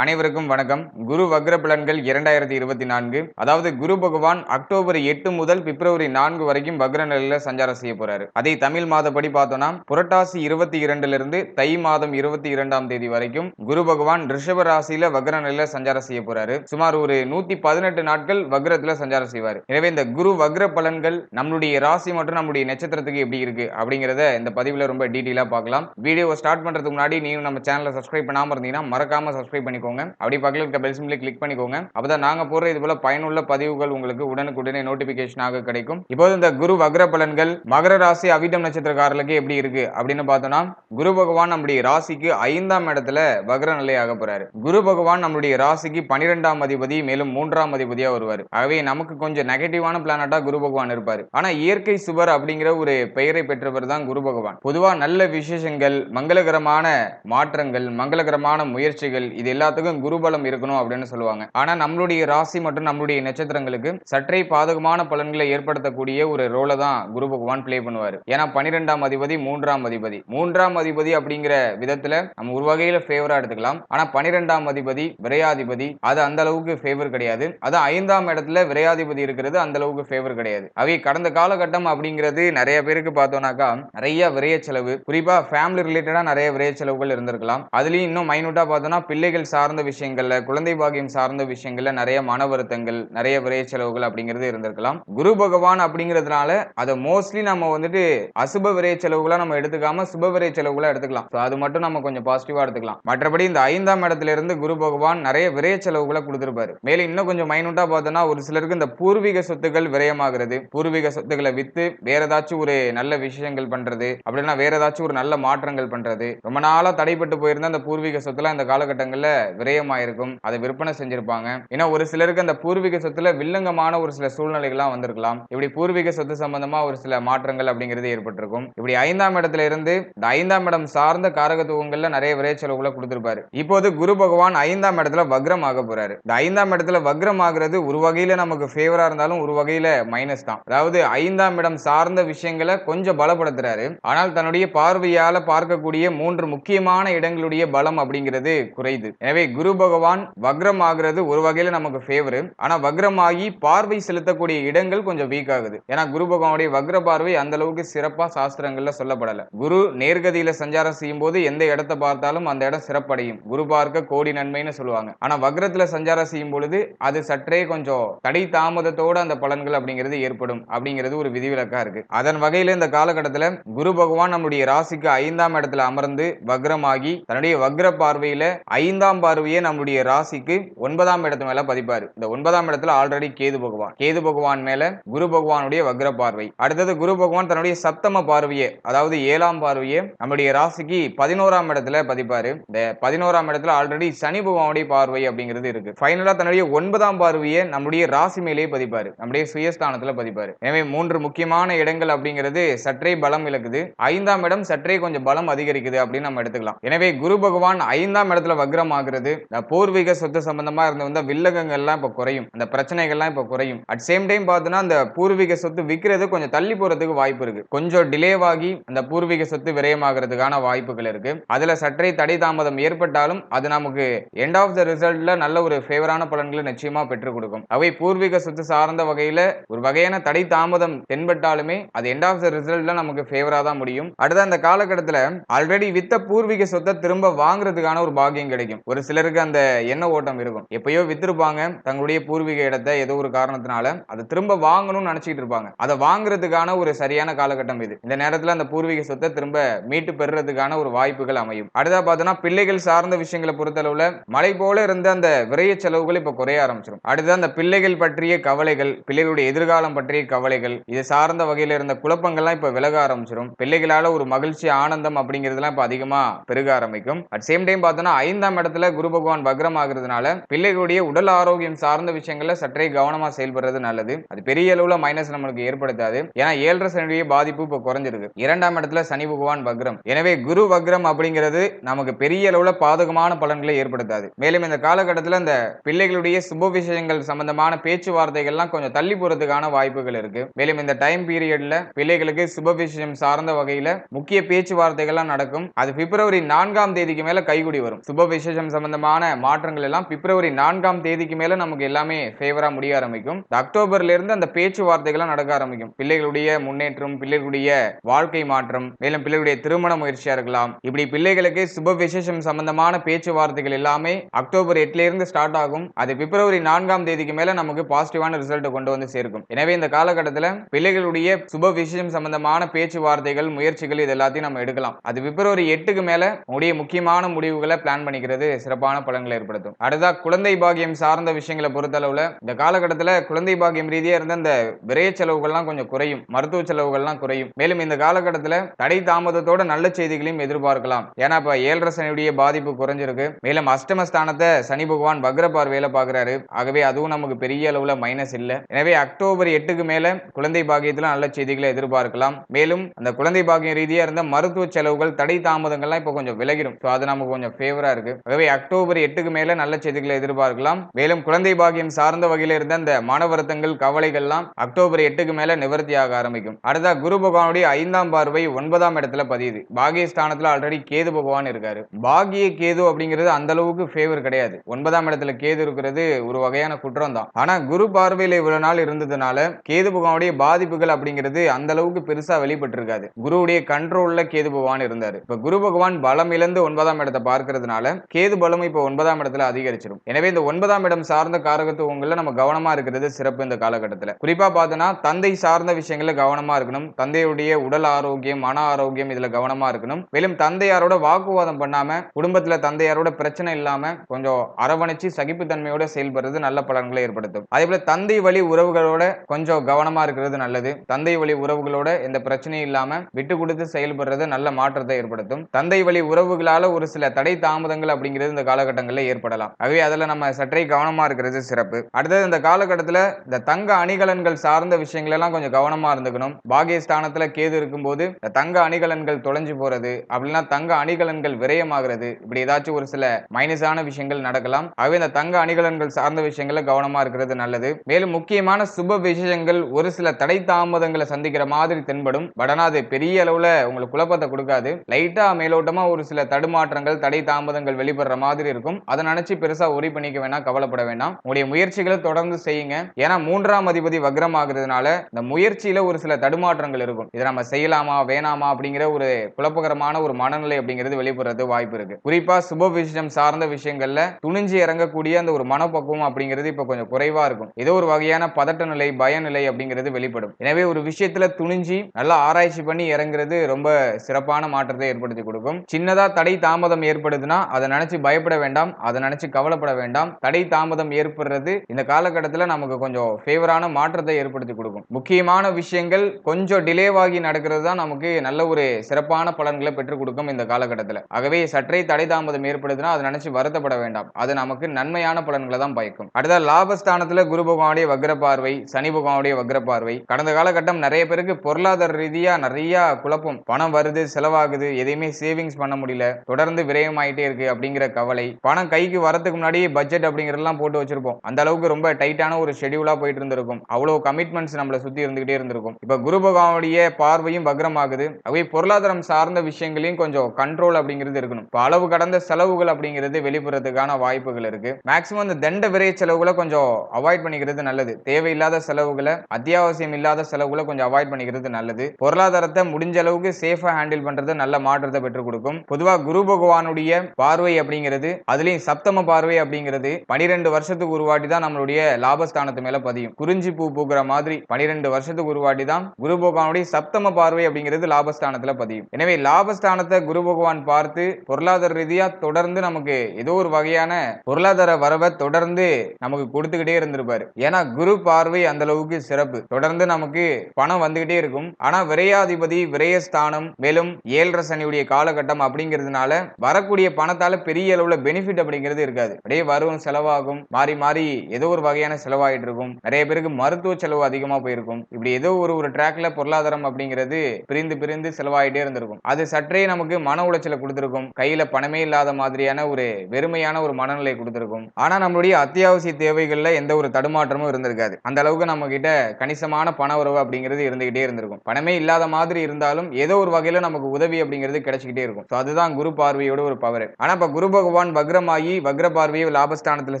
அனைவருக்கும் வணக்கம். குரு வக்ர பலன்கள் இரண்டாயிரத்தி இருபத்தி நான்கு அதாவது குரு பகவான் அக்டோபர் எட்டு முதல் பிப்ரவரி நான்கு வரைக்கும் வக்ர நிலையில சஞ்சாரம் செய்ய போறாரு. அதை தமிழ் மாதப்படி பார்த்தோம்னா புரட்டாசி இருபத்தி இரண்டுல இருந்து தை மாதம் இருபத்தி இரண்டாம் தேதி வரைக்கும் குரு பகவான் ரிஷப ராசியில வக்ர நிலையில சஞ்சாரம் செய்ய போறாரு. சுமார் ஒரு நூத்தி பதினெட்டு நாட்கள் வக்ரத்துல சஞ்சாரம் செய்வார். எனவே இந்த குரு வக்ர பலன்கள் நம்மளுடைய ராசி மற்றும் நம்முடைய நட்சத்திரத்துக்கு எப்படி இருக்கு அப்படிங்கறத இந்த பதிவுல ரொம்ப டீட்டெயிலா பார்க்கலாம். வீடியோ ஸ்டார்ட் பண்றதுக்கு முன்னாடி நீங்க நம்ம சேனலை சப்ஸ்கிரைப் பண்ணாம இருந்தீங்கன்னா மறக்காம சப்ஸ்கிரைப் பண்ணிக்கோங்க. அப்படி பக்கத்தில் இருக்க பெல் சிம்லி கிளிக் பண்ணிக்கோங்க. அப்பதான் நாங்க போற இது போல பயனுள்ள பதிவுகள் உங்களுக்கு உடனுக்குடனே நோட்டிபிகேஷனாக கிடைக்கும். இப்போது இந்த குரு வக்ர பலன்கள் மகர ராசி அவிட்டம் நட்சத்திரக்காரர்களுக்கு எப்படி இருக்கு அப்படின்னு பார்த்தோம்னா குரு பகவான் நம்முடைய ராசிக்கு ஐந்தாம் இடத்துல வக்ர நிலையாக போறாரு. குரு பகவான் நம்முடைய ராசிக்கு பனிரெண்டாம் அதிபதி மேலும் மூன்றாம் அதிபதியா வருவார். ஆகவே நமக்கு கொஞ்சம் நெகட்டிவான பிளானட்டா குரு பகவான் இருப்பார். ஆனா இயற்கை சுவர் அப்படிங்கிற ஒரு பெயரை பெற்றவர் தான் குரு பகவான். பொதுவா நல்ல விசேஷங்கள் மங்களகரமான மாற்றங்கள் மங்களகரமான முயற்சிகள் இது எல்லாத்துக்கும் குருபலம் இருக்கணும் அப்படின்னு சொல்லுவாங்க. ஆனா நம்மளுடைய ராசி மற்றும் நம்மளுடைய நட்சத்திரங்களுக்கு சற்றே பாதகமான பலன்களை ஏற்படுத்தக்கூடிய ஒரு ரோலை தான் குரு பகவான் பிளே பண்ணுவார். ஏன்னா பனிரெண்டாம் அதிபதி மூன்றாம் அதிபதி. மூன்றாம் அதிபதி அப்படிங்கிற விதத்துல நம்ம ஒரு வகையில ஃபேவரா எடுத்துக்கலாம். ஆனா பனிரெண்டாம் அதிபதி விரையாதிபதி அது அந்த அளவுக்கு ஃபேவர் கிடையாது. அது ஐந்தாம் இடத்துல விரையாதிபதி இருக்கிறது அந்த அளவுக்கு ஃபேவர் கிடையாது. அவை கடந்த காலகட்டம் அப்படிங்கிறது நிறைய பேருக்கு பார்த்தோம்னாக்கா நிறைய விரைய செலவு. குறிப்பா ஃபேமிலி ரிலேட்டடா நிறைய விரைய செலவுகள் இருந்திருக்கலாம். அதுலயும் இன்னும் மைனூட்டா பார்த்தோம்னா பிள்ளைகள் சார்ந்த விஷயங்கள்ல குழந்தை பாக்கியம் சார்ந்த விஷயங்கள்ல நிறைய மன வருத்தங்கள் நிறைய விரைய செலவுகள் அப்படிங்கிறது இருந்திருக்கலாம். குரு பகவான் அப்படிங்கிறதுனால அதை மோஸ்ட்லி நம்ம வந்துட்டு அசுப விரைய செலவுகளா நம்ம எடுத்துக்காம சுப விரைய செலவுகளா எடுத்துக்கலாம். ஸோ அது மட்டும் நம்ம கொஞ்சம் பாசிட்டிவா எடுத்துக்கலாம். மற்றபடி இந்த ஐந்தாம் இடத்துல இருந்து குரு பகவான் நிறைய விரைய செலவுகளை கொடுத்துருப்பாரு. மேலும் இன்னும் கொஞ்சம் மைனூட்டா பார்த்தோம்னா ஒரு சிலருக்கு இந்த பூர்வீக சொத்துக்கள் விரயமாகிறது. பூர்வீக சொத்துக்களை வித்து வேற ஏதாச்சும் ஒரு நல்ல விஷயங்கள் பண்றது. அப்படின்னா வேற ஏதாச்சும் ஒரு நல்ல மாற்றங்கள் பண்றது. ரொம்ப நாளா தடைப்பட்டு போயிருந்த அந்த பூர்வீக சொத்துலாம் இந்த காலகட்டங்கள்ல விரயமாயிருக்கும். அதை விற்பனை செஞ்சிருப்பாங்க. ஏன்னா ஒரு சிலருக்கு அந்த பூர்வீக சொத்துல வில்லங்கமான ஒரு சில சூழ்நிலைகள்லாம் வந்திருக்கலாம். இப்படி பூர்வீக சொத்து சம்பந்தமா ஒரு சில மாற்றங்கள் அப்படிங்கிறது ஏற்பட்டிருக்கும். இப்படி ஐந்தாம் இடத்துல இருந்து இந்த ஐந்தாம் இடம் சார்ந்த காரகத்துவங்கள்ல நிறைய விரைய செலவுகளை கொடுத்திருப்பாரு. இப்போது குரு பகவான் ஐந்தாம் இடத்துல வக்ரம் ஆக போறாரு. இந்த ஐந்தாம் இடத்துல வக்ரம் ஆகுறது ஒரு வகையில நமக்கு ஃபேவரா இருந்தாலும் ஒரு வகையில மைனஸ் தான். அதாவது ஐந்தாம் இடம் சார்ந்த விஷயங்களை கொஞ்சம் பலப்படுத்துறாரு. ஆனால் தன்னுடைய பார்வையால பார்க்கக்கூடிய மூன்று முக்கியமான இடங்களுடைய பலம் அப்படிங்கிறது குறையுது. எனவே எனவே குரு பகவான் வக்ரம் ஆகுறது ஒரு வகையில நமக்கு ஃபேவரு ஆனா வக்ரம் ஆகி பார்வை செலுத்தக்கூடிய இடங்கள் கொஞ்சம் வீக் ஆகுது. ஏன்னா குரு பகவானுடைய வக்ர பார்வை அந்த அளவுக்கு சிறப்பா சாஸ்திரங்கள்ல சொல்லப்படல. குரு நேர்கதியில சஞ்சாரம் செய்யும் போது எந்த இடத்தை பார்த்தாலும் அந்த இடம் சிறப்படையும். குரு பார்க்க கோடி நன்மைன்னு சொல்லுவாங்க. ஆனா வக்ரத்துல சஞ்சாரம் செய்யும் பொழுது அது சற்றே கொஞ்சம் தடை தாமதத்தோட அந்த பலன்கள் அப்படிங்கிறது ஏற்படும் அப்படிங்கிறது ஒரு விதிவிலக்கா இருக்கு. அதன் வகையில இந்த காலகட்டத்துல குரு பகவான் நம்முடைய ராசிக்கு ஐந்தாம் இடத்துல அமர்ந்து வக்ரமாகி தன்னுடைய வக்ர பார்வையில ஐந்தாம் பார்வை பார்வையே நம்முடைய ராசிக்கு ஒன்பதாம் இடத்து மேல பதிப்பாரு. இந்த ஒன்பதாம் இடத்துல ஆல்ரெடி கேது பகவான். கேது பகவான் மேல குரு பகவானுடைய வக்ர பார்வை. அடுத்தது குரு பகவான் தன்னுடைய சப்தம பார்வையை அதாவது ஏழாம் பார்வையே நம்முடைய ராசிக்கு பதினோராம் இடத்துல பதிப்பாரு. இந்த பதினோராம் இடத்துல ஆல்ரெடி சனி பகவானுடைய பார்வை அப்படிங்கிறது இருக்கு. ஃபைனலா தன்னுடைய ஒன்பதாம் பார்வையை நம்முடைய ராசி மேலேயே பதிப்பாரு. நம்முடைய சுயஸ்தானத்துல பதிப்பாரு. எனவே மூன்று முக்கியமான இடங்கள் அப்படிங்கிறது சற்றே பலம் இழக்குது. ஐந்தாம் இடம் சற்றே கொஞ்சம் பலம் அதிகரிக்குது அப்படின்னு நம்ம எடுத்துக்கலாம். எனவே குரு பகவான் ஐந்தாம் இடத்துல வக்ரம் ஆகிறது இந்த பூர்வீக சொத்து சம்பந்தமா இருந்த வந்து வில்லகங்கள்லாம் இப்போ குறையும். அந்த பிரச்சனைகள்லாம் இப்போ குறையும். அட் சேம் டைம் பார்த்தோன்னா அந்த பூர்வீக சொத்து விற்கிறது கொஞ்சம் தள்ளி போறதுக்கு வாய்ப்பு இருக்கு. கொஞ்சம் டிலேவாகி அந்த பூர்வீக சொத்து விரயமாகிறதுக்கான வாய்ப்புகள் இருக்கு. அதுல சற்றே தடை தாமதம் ஏற்பட்டாலும் அது நமக்கு எண்ட் ஆஃப் த ரிசல்ட்ல நல்ல ஒரு ஃபேவரான பலன்களை நிச்சயமா பெற்றுக் கொடுக்கும். அவை பூர்வீக சொத்து சார்ந்த வகையில ஒரு வகையான தடை தாமதம் தென்பட்டாலுமே அது எண்ட் ஆஃப் த ரிசல்ட்ல நமக்கு ஃபேவரா தான் முடியும். அடுத்த அந்த காலகட்டத்துல ஆல்ரெடி வித்த பூர்வீக சொத்தை திரும்ப வாங்குறதுக்கான ஒரு பாகியம் கிடைக்கும். ஒரு சிலருக்கு அந்த எண்ண ஓட்டம் இருக்கும். எப்பயோ வித்திருப்பாங்க தங்களுடைய பூர்வீக இடத்தை ஏதோ ஒரு காரணத்தினால அதை திரும்ப வாங்கணும்னு நினைச்சிட்டு இருப்பாங்க. அதை வாங்குறதுக்கான ஒரு சரியான காலகட்டம் இது. இந்த நேரத்துல அந்த பூர்வீக சொத்தை திரும்ப மீட்டு பெறுறதுக்கான ஒரு வாய்ப்புகள் அமையும். அடுத்தா பார்த்தோம்னா பிள்ளைகள் சார்ந்த விஷயங்களை பொறுத்தளவுல மழை போல இருந்த அந்த விரைய செலவுகள் இப்ப குறைய ஆரம்பிச்சிடும் அடுத்து அந்த பிள்ளைகள் பற்றிய கவலைகள் பிள்ளைகளுடைய எதிர்காலம் பற்றிய கவலைகள் இது சார்ந்த வகையில இருந்த குழப்பங்கள்லாம் இப்ப விலக ஆரம்பிச்சிடும் பிள்ளைகளால ஒரு மகிழ்ச்சி ஆனந்தம் அப்படிங்கிறதுலாம் இப்ப அதிகமா பெருக ஆரம்பிக்கும். அட் சேம் டைம் பார்த்தோம்னா ஐந்தாம் இடத்துல குரு பகவான் வக்ரம் ஆகுறதுனால பிள்ளைகளுடைய உடல் ஆரோக்கியம் சார்ந்த விஷயங்கள்ல சற்றே கவனமா செயல்படுறது நல்லது. அது பெரிய அளவுல மைனஸ் நம்மளுக்கு ஏற்படுத்தாது. ஏன்னா ஏழரை சனியுடைய பாதிப்பு இப்ப குறைஞ்சிருக்கு. இரண்டாம் இடத்துல சனி பகவான் வக்ரம். எனவே குரு வக்ரம் அப்படிங்கிறது நமக்கு பெரிய அளவுல பாதகமான பலன்களை ஏற்படுத்தாது. மேலும் இந்த காலகட்டத்தில் இந்த பிள்ளைகளுடைய சுப விஷயங்கள் சம்பந்தமான பேச்சுவார்த்தைகள்லாம் கொஞ்சம் தள்ளி போறதுக்கான வாய்ப்புகள் இருக்கு. மேலும் இந்த டைம் பீரியட்ல பிள்ளைகளுக்கு சுப விஷயம் சார்ந்த வகையில முக்கிய பேச்சுவார்த்தைகள்லாம் நடக்கும். அது பிப்ரவரி நான்காம் தேதிக்கு மேல கைகுடி வரும். சுப விசேஷம் சம்பந்தமான மாற்றங்கள் எல்லாம் பிப்ரவரி நான்காம் தேதிக்கு மேல நமக்கு எல்லாமே ஃபேவரா முடிய ஆரம்பிக்கும். அக்டோபர்ல இருந்து அந்த பேச்சுவார்த்தைகள்லாம் நடக்க ஆரம்பிக்கும். பிள்ளைகளுடைய முன்னேற்றம் பிள்ளைகளுடைய வாழ்க்கை மாற்றம் மேலும் பிள்ளைகளுடைய திருமண முயற்சியா இருக்கலாம். இப்படி பிள்ளைகளுக்கு சுப விசேஷம் சம்பந்தமான பேச்சுவார்த்தைகள் எல்லாமே அக்டோபர் எட்டுல இருந்து ஸ்டார்ட் ஆகும். அது பிப்ரவரி நான்காம் தேதிக்கு மேல நமக்கு பாசிட்டிவான ரிசல்ட் கொண்டு வந்து சேர்க்கும். எனவே இந்த காலகட்டத்தில் பிள்ளைகளுடைய சுப விசேஷம் சம்பந்தமான பேச்சுவார்த்தைகள் முயற்சிகள் இது எல்லாத்தையும் நம்ம எடுக்கலாம். அது பிப்ரவரி எட்டுக்கு மேல உடைய முக்கியமான முடிவுகளை பிளான் பண்ணிக்கிறது சிறப்பான பலன்களை ஏற்படுத்தும். அடுத்தா குழந்தை பாகியம் சார்ந்த விஷயங்களை பொறுத்தளவுல இந்த காலகட்டத்தில் குழந்தை பாகியம் ரீதியா இருந்த இந்த விரைய செலவுகள்லாம் கொஞ்சம் குறையும். மருத்துவ செலவுகள்லாம் குறையும். மேலும் இந்த காலகட்டத்தில் தடை தாமதத்தோட நல்ல செய்திகளையும் எதிர்பார்க்கலாம். ஏன்னா இப்ப ஏழரை சனியுடைய பாதிப்பு குறைஞ்சிருக்கு. மேலும் அஷ்டமஸ்தானத்தை சனி பகவான் வக்ர பார்வையில பாக்குறாரு ஆகவே அதுவும் நமக்கு பெரிய அளவுல மைனஸ் இல்ல. எனவே அக்டோபர் எட்டுக்கு மேல குழந்தை பாகியத்துல நல்ல செய்திகளை எதிர்பார்க்கலாம். மேலும் அந்த குழந்தை பாகியம் ரீதியா இருந்த மருத்துவ செலவுகள் தடை தாமதங்கள்லாம் இப்போ கொஞ்சம் விலகிடும். ஸோ அது நமக்கு கொஞ்சம் ஃபேவரா இருக்கு. ஆகவே அக்டோபர் எட்டுக்கு மேல நல்ல செய்திகளை எதிர்பார்க்கலாம். மேலும் குழந்தை பாக்கியம் சார்ந்த வகையில இருந்த அந்த மன வருத்தங்கள் கவலைகள்லாம் அக்டோபர் எட்டுக்கு மேல நிவர்த்தியாக ஆரம்பிக்கும். அடுத்தா குரு பகவானுடைய ஐந்தாம் பார்வை ஒன்பதாம் இடத்துல பதியுது. பாகிய ஸ்தானத்துல ஆல்ரெடி கேது பகவான் இருக்காரு. பாகிய கேது அப்படிங்கிறது அந்த அளவுக்கு ஃபேவர் கிடையாது. ஒன்பதாம் இடத்துல கேது இருக்கிறது ஒரு வகையான குற்றம் தான் ஆனா குரு பார்வையில இவ்வளவு நாள் இருந்ததுனால கேது பகவானுடைய பாதிப்புகள் அப்படிங்கிறது அந்த அளவுக்கு பெருசா வெளிப்பட்டிருக்காது. குருவுடைய கண்ட்ரோல்ல கேது பகவான் இருந்தாரு. இப்ப குரு பகவான் பலம் இழந்து ஒன்பதாம் இடத்தை பார்க்கறதுனால கேது பலம் இப்ப ஒன்பதாம் இடத்துல அதிகரிச்சிடும் எனவே இந்த ஒன்பதாம் இடம் சார்ந்த காரகத்துவங்கள்ல நம்ம கவனமா இருக்கிறது சிறப்பு இந்த காலகட்டத்தில். குறிப்பா பார்த்தோன்னா தந்தை சார்ந்த விஷயங்கள்ல கவனமா இருக்கணும். தந்தையுடைய உடல் ஆரோக்கியம் மன ஆரோக்கியம் இதுல கவனமா இருக்கணும். மேலும் தந்தையாரோட வாக்குவாதம் பண்ணாம குடும்பத்துல தந்தையாரோட பிரச்சனை இல்லாம கொஞ்சம் அரவணைச்சு சகிப்புத்தன்மையோட செயல்படுறது நல்ல பலன்களை ஏற்படுத்தும். அதே போல தந்தை வழி உறவுகளோட கொஞ்சம் கவனமா இருக்கிறது நல்லது. தந்தை வழி உறவுகளோட எந்த பிரச்சனையும் இல்லாம விட்டு கொடுத்து செயல்படுறது நல்ல மாற்றத்தை ஏற்படுத்தும். தந்தை வழி உறவுகளால ஒரு சில தடை தாமதங்கள் அப்படிங்கிறது இந்த காலகட்டங்களில் ஏற்படலாம். ஆகவே அதுல நம்ம சற்றே கவனமா இருக்கிறது சிறப்பு. அடுத்தது இந்த காலகட்டத்தில் இந்த தங்க அணிகலன்கள் சார்ந்த விஷயங்களெல்லாம் கொஞ்சம் கவனமா இருந்துக்கணும். பாகியஸ்தானத்தில் கேது இருக்கும்போது இந்த தங்க அணிகலன்கள் தொலைஞ்சு போறது அப்படின்னா தங்க அணிகலன்கள் விரயமாகிறது. இப்படி ஏதாச்சும் ஒரு சில மைனஸான விஷயங்கள் நடக்கலாம். ஆகவே இந்த தங்க அணிகலன்கள் சார்ந்த விஷயங்களில் கவனமா இருக்கிறது நல்லது. மேலும் முக்கியமான சுப விஷயங்கள் ஒரு சில தடை தாமதங்களை சந்திக்கிற மாதிரி தென்படும். படனா அது பெரிய அளவில் உங்களுக்கு குழப்பத்தை கொடுக்காது. லைட்டா மேலோட்டமா ஒரு சில தடுமாற்றங்கள் தடை தாமதங்கள் வெளிப்படுற மாதிரி இருக்கும். அதை நினைச்சு பெருசா ஒரி பண்ணிக்க வேணாம் கவலைப்பட வேண்டாம் உங்களுடைய முயற்சிகளை தொடர்ந்து செய்யுங்க. ஏன்னா மூன்றாம் அதிபதி வக்ரம் ஆகுறதுனால இந்த முயற்சியில ஒரு சில தடுமாற்றங்கள் இருக்கும். இதை நம்ம செய்யலாமா வேணாமா அப்படிங்கிற ஒரு குழப்பகரமான ஒரு மனநிலை அப்படிங்கிறது வெளிப்படுறது வாய்ப்பு இருக்கு. குறிப்பா சுப விஷயம் சார்ந்த விஷயங்கள்ல துணிஞ்சு இறங்கக்கூடிய அந்த ஒரு மனப்பக்குவம் அப்படிங்கிறது இப்ப கொஞ்சம் குறைவா இருக்கும். ஏதோ ஒரு வகையான பதட்ட நிலை பயநிலை அப்படிங்கிறது வெளிப்படும். எனவே ஒரு விஷயத்துல துணிஞ்சு நல்லா ஆராய்ச்சி பண்ணி இறங்குறது ரொம்ப சிறப்பான மாற்றத்தை ஏற்படுத்தி கொடுக்கும். சின்னதா தடை தாமதம் ஏற்படுதுன்னா அதை நினைச்சு பயப்பட வேண்டாம். அதை நினைச்சு கவலைப்பட வேண்டாம். தடை தாமதம் ஏற்படுறது இந்த காலகட்டத்தில் நமக்கு கொஞ்சம் ஃபேவரான மாற்றத்தை ஏற்படுத்தி கொடுக்கும். முக்கியமான விஷயங்கள் கொஞ்சம் டிலேவாகி நடக்கிறது தான் நமக்கு நல்ல ஒரு சிறப்பான பலன்களை பெற்றுக் கொடுக்கும் இந்த காலகட்டத்தில். ஆகவே சற்றே தடை தாமதம் ஏற்படுதுன்னா அதை நினைச்சு வருத்தப்பட வேண்டாம். அது நமக்கு நன்மையான பலன்களை தான் பயக்கும். அடுத்த லாபஸ்தானத்தில் குரு பகவானுடைய வக்ர பார்வை சனி பகவானுடைய வக்ர பார்வை கடந்த காலகட்டம் நிறைய பேருக்கு பொருளாதார ரீதியா நிறைய குழப்பம். பணம் வருது செலவாகுது எதையுமே சேவிங்ஸ் பண்ண முடியல. தொடர்ந்து விரயமாயிட்டே இருக்கு அப்படிங்கிற கவலை. பணம் கைக்கு வரதுக்கு முன்னாடி பட்ஜெட் அப்படிங்கறதெல்லாம் போட்டு வச்சிருப்போம். அந்த அளவுக்கு ரொம்ப டைட்டான ஒரு ஷெடியூலா போயிட்டு இருந்திருக்கும். அவ்வளவு கமிட்மெண்ட்ஸ் நம்மள சுத்தி இருந்துகிட்டே இருந்திருக்கும். இப்ப குரு பகவானுடைய பார்வையும் வக்ரமாகுது. அவை பொருளாதாரம் சார்ந்த விஷயங்களையும் கொஞ்சம் கண்ட்ரோல் அப்படிங்கிறது இருக்கணும். இப்போ அளவு கடந்த செலவுகள் அப்படிங்கிறது வெளிப்படுறதுக்கான வாய்ப்புகள் இருக்கு. மேக்சிமம் இந்த தண்ட விரைய செலவுகளை கொஞ்சம் அவாய்ட் பண்ணிக்கிறது நல்லது. தேவையில்லாத செலவுகளை அத்தியாவசியம் இல்லாத செலவுகளை கொஞ்சம் அவாய்ட் பண்ணிக்கிறது நல்லது. பொருளாதாரத்தை முடிஞ்ச அளவுக்கு சேஃபா ஹேண்டில் பண்றது நல்ல மாற்றத்தை பெற்றுக் கொடுக்கும். பொதுவா குரு பகவானுடைய பார்வை அப்படிங்கிறது அப்படிங்கிறது அதுலயும் சப்தம பார்வை அப்படிங்கிறது பனிரெண்டு வருஷத்துக்கு உருவாட்டி தான் நம்மளுடைய லாபஸ்தானத்து மேல பதியும். குறிஞ்சி பூ பூக்குற மாதிரி பனிரெண்டு வருஷத்துக்கு உருவாட்டி தான் குரு பகவானுடைய சப்தம பார்வை அப்படிங்கிறது லாபஸ்தானத்துல பதியும். எனவே லாபஸ்தானத்தை குரு பகவான் பார்த்து பொருளாதார ரீதியா தொடர்ந்து நமக்கு ஏதோ ஒரு வகையான பொருளாதார வரவை தொடர்ந்து நமக்கு கொடுத்துக்கிட்டே இருந்திருப்பாரு. ஏன்னா குரு பார்வை அந்த அளவுக்கு சிறப்பு. தொடர்ந்து நமக்கு பணம் வந்துகிட்டே இருக்கும். ஆனா விரையாதிபதி விரயஸ்தானம் மேலும் ஏழரை சனியுடைய காலகட்டம் அப்படிங்கிறதுனால வரக்கூடிய பணத்தால பெரிய அளவுல பெனிஃபிட் அப்படிங்கிறது இருக்காது. அப்படியே வரும் செலவாகும். மாறி மாறி ஏதோ ஒரு வகையான செலவாயிட்டு இருக்கும். நிறைய பேருக்கு மருத்துவ செலவு அதிகமா போயிருக்கும். இப்படி ஏதோ ஒரு ஒரு ட்ராக்ல பொருளாதாரம் அப்படிங்கிறது பிரிந்து பிரிந்து செலவாயிட்டே இருந்திருக்கும். அது சற்றே நமக்கு மன உளைச்சலை கொடுத்திருக்கும். கையில பணமே இல்லாத மாதிரியான ஒரு வெறுமையான ஒரு மனநிலை கொடுத்திருக்கும். ஆனா நம்மளுடைய அத்தியாவசிய தேவைகள்ல எந்த ஒரு தடுமாற்றமும் இருந்திருக்காது. அந்த அளவுக்கு நம்ம கிட்ட கணிசமான பண உறவு அப்படிங்கிறது இருந்துகிட்டே இருந்திருக்கும். பணமே இல்லாத மாதிரி இருந்தாலும் ஏதோ ஒரு வகையில நமக்கு உதவி அப்படிங்கிறது கிடைச்சிக்கிட்டே இருக்கும். அதுதான் குரு பார்வையோட ஒரு பவர் ஆனா இப்ப குரு பகவான் பகவான் வக்ரமாகி வக்ர பார்வையை லாபஸ்தானத்தில்